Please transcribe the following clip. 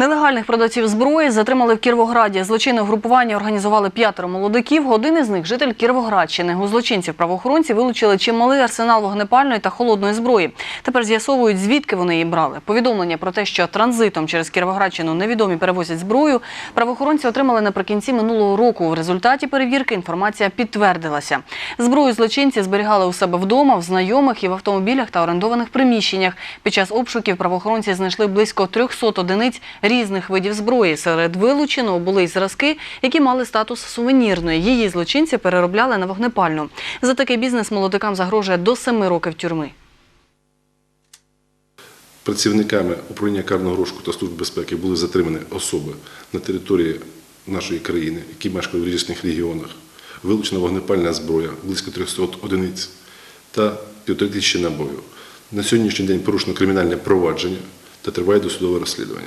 Нелегальних продавців зброї затримали в Кіровограді. Злочинне групування організували п'ятеро молодиків. Один із них житель Кіровоградщини. У злочинців правоохоронці вилучили чималий арсенал вогнепальної та холодної зброї. Тепер з'ясовують, звідки вони її брали. Повідомлення про те, що транзитом через Кіровоградщину невідомі перевозять зброю, правоохоронці отримали наприкінці минулого року. В результаті перевірки інформація підтвердилася. Зброю злочинці зберігали у себе вдома, в знайомих і в автомобілях та орендованих приміщеннях. Під час обшуків правоохоронці знайшли близько 300 одиниць різних видів зброї. Серед вилученого були й зразки, які мали статус сувенірної. Її злочинці переробляли на вогнепальну. За такий бізнес молодикам загрожує до 7 років тюрми. Працівниками управління карного розшуку та служби безпеки були затримані особи на території нашої країни, які мешкають в різних регіонах. Вилучена вогнепальна зброя близько 300 одиниць та півтори тисячі набоїв. На сьогоднішній день порушено кримінальне провадження та триває досудове розслідування.